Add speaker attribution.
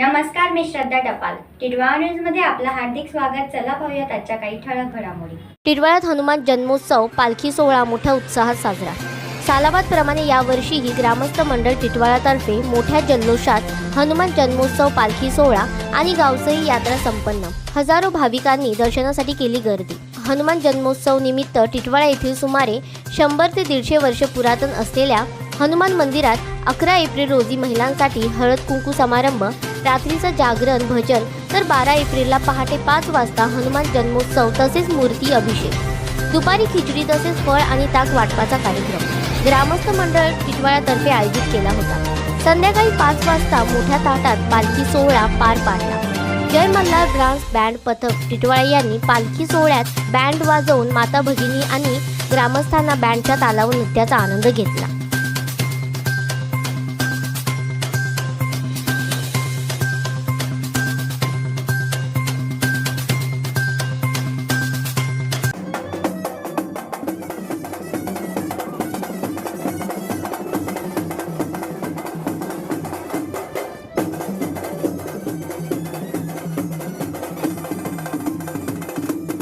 Speaker 1: नमस्कार मी श्रद्धा टपाल. टिटवाळा न्यूजमध्ये आपलं हार्दिक स्वागत. चला पाहूयात आजच्या काही ठळक घडामोडी.
Speaker 2: टिटवाळ्यात हनुमान जन्मोत्सव पालखी सोहळा मोठ्या उत्साहात साजरा. सालाबाद प्रमाणे यावर्षीही ग्रामस्थ मंडळ टिटवाळातर्फे मोठ्या जल्लोषात हनुमान जन्मोत्सव पालखी सोहळा आणि गावसई यात्रा संपन्न. हजारो भाविकांनी दर्शनासाठी केली गर्दी. हनुमान जन्मोत्सव निमित्त टिटवाळा येथील सुमारे शंभर ते दीडशे वर्ष पुरातन असलेल्या हनुमान मंदिरात अकरा एप्रिल रोजी महिलांसाठी हळद कुंकू समारंभ रात्रीचं जागरण भजन. तर बारा एप्रिलला पहाटे पाच वाजता हनुमान जन्मोत्सव तसेच मूर्ती अभिषेक. दुपारी खिचडी तसेच फळ आणि ताक वाटपाचा कार्यक्रम. ग्रामस्थ मंडळ टिटवाळ्यातर्फे आयोजित केला होता. संध्याकाळी पाच वाजता मोठ्या ताटात पालखी सोहळा पार पाडला. जय मल्हार डान्स बँड पथक टिटवाळा यांनी पालखी सोहळ्यात बँड वाजवून माता भगिनी आणि ग्रामस्थांना बँडच्या तालावर नृत्याचा आनंद घेतला.